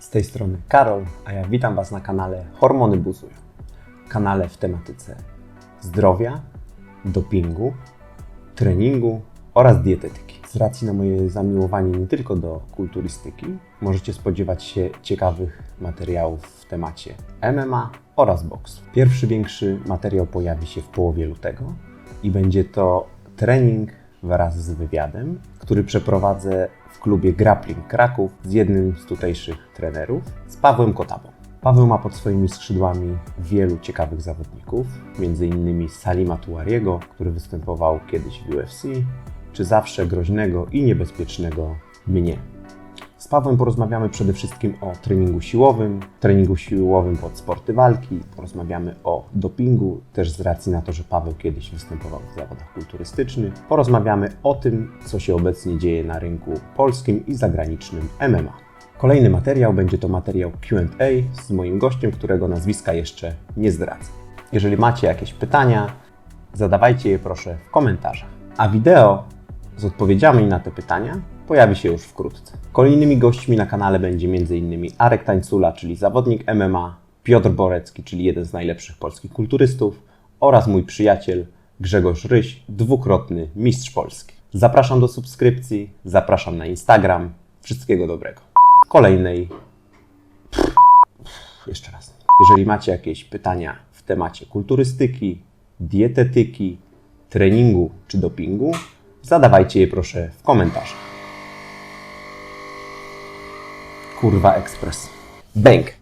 Z tej strony Karol, a ja witam Was na kanale Hormony Buzują. Kanale w tematyce zdrowia, dopingu, treningu oraz dietetyki. Z racji na moje zamiłowanie nie tylko do kulturystyki, możecie spodziewać się ciekawych materiałów w temacie MMA oraz boksu. Pierwszy większy materiał pojawi się w połowie lutego i będzie to trening wraz z wywiadem, który przeprowadzę w klubie Grappling Kraków z jednym z tutejszych trenerów, z Pawłem Kotabą. Paweł ma pod swoimi skrzydłami wielu ciekawych zawodników, m.in. Salima Tuariego, który występował kiedyś w UFC, czy zawsze groźnego i niebezpiecznego mnie. Z Pawłem porozmawiamy przede wszystkim o treningu siłowym, treningu siłowym pod sporty walki, porozmawiamy o dopingu, też z racji na to, że Paweł kiedyś występował w zawodach kulturystycznych. Porozmawiamy o tym, co się obecnie dzieje na rynku polskim i zagranicznym MMA. Kolejny materiał będzie to materiał QA z moim gościem, którego nazwiska jeszcze nie zdradzę. Jeżeli macie jakieś pytania, zadawajcie je proszę w komentarzach. A wideo z odpowiedziami na te pytania pojawi się już wkrótce. Kolejnymi gośćmi na kanale będzie m.in. Arek Tańcula, czyli zawodnik MMA, Piotr Borecki, czyli jeden z najlepszych polskich kulturystów oraz mój przyjaciel Grzegorz Ryś, dwukrotny mistrz Polski. Zapraszam do subskrypcji, zapraszam na Instagram. Wszystkiego dobrego. Kolejnej jeszcze raz. Jeżeli macie jakieś pytania w temacie kulturystyki, dietetyki, treningu czy dopingu, zadawajcie je proszę w komentarzach. Kurwa Ekspres. Bęk!